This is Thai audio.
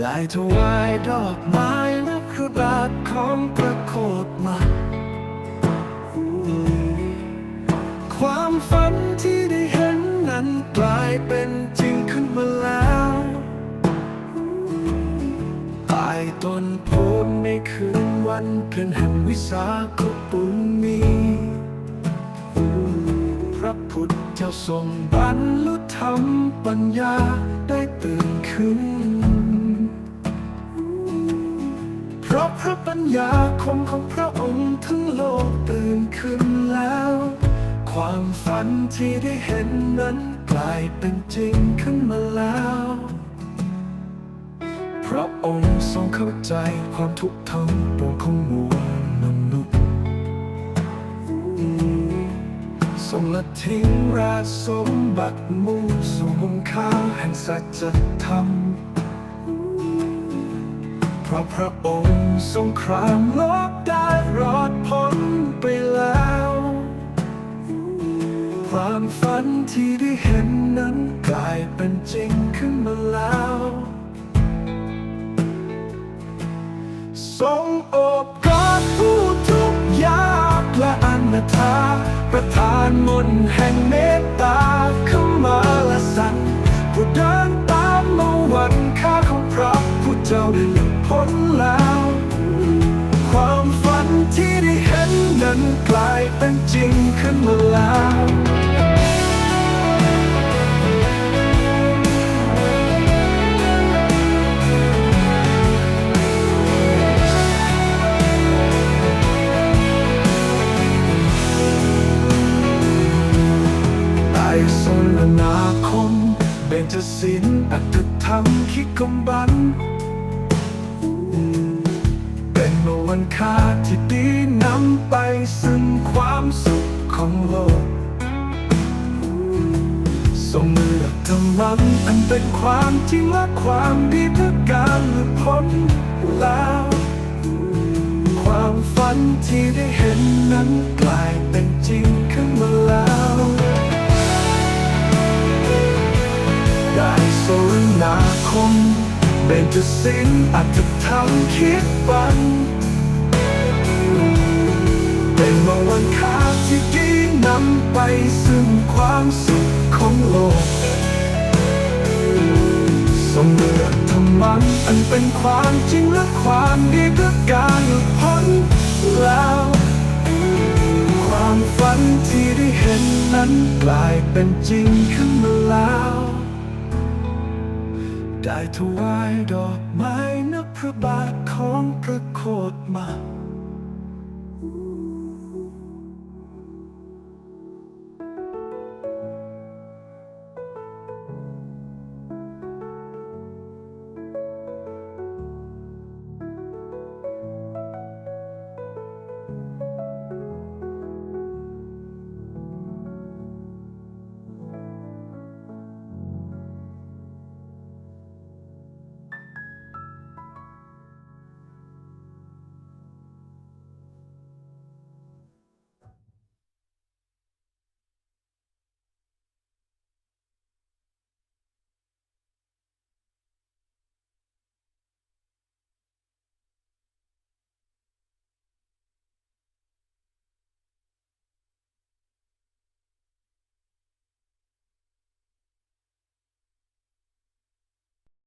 ได้ถวายดอกไม้และคือบาทของพระโคดมา ความฝันที่ได้เห็นนั้นกลายเป็นจริงขึ้นมาแล้วใต้ต้นโพธิ์ในคืนวันเพ็ญแห่งวิสาขบุญมี พระพุทธเจ้าทรงบรรลุธรรมปัญญาได้ตื่นขึ้น ญาคมของพระองค์ทั้งโลกตื่นขึ้นแล้ว ความฝันที่ได้เห็นนั้นกลายเป็นจริงขึ้นมาแล้ว พระองค์ทรงเข้าใจความทุกข์ทั้งปวงของมวลมนุษย์ทรงละทิ้งราสมบัติมุ่งสู่หงข้าแห่งสัจธรรม ราะพระองค์ทรงครามโลกได้รอดพ้นไปแล้ว ความฝันที่ได้เห็นนั้นกลายเป็นจริงขึ้นมาแล้วทรงอบกอดผู้ทุกข์ยากและอนาถาประทานมนต์แห่งเมตตาเข้ามาละสันผู้เดินตามมาวันค่าของพระผู้เจ้าได้ พ้นแล้ว ความฝันที่ได้เห็นนั้นกลายเป็นจริงขึ้นมาแล้วไต่สนนาคม เบญจศิลป์อัตธรรมคิดกำบัน วันค่าที่ดีนำไปซึ่งความสุขของโลกทรงเลือกธรรมันอันเป็นความจริงและความดีเพื่อการหลุดพ้นแล้ว ความฝันที่ได้เห็นนั้นกลายเป็นจริงขึ้นมาแล้วได้สรนาคมเบญจศิลป์อัตธรรมคิดปัน เป็นมื่อวันค่าที่ดีนำไปซึ่งความสุขของโลกทรงเลือกธรรมันอันเป็นความจริงและความดีเพื่อการหลุดพ้นแล้ว ความฝันที่ได้เห็นนั้นกลายเป็นจริงขึ้นมาแล้ว ได้ถวายดอกไม้นับพระบาทของพระโคดมา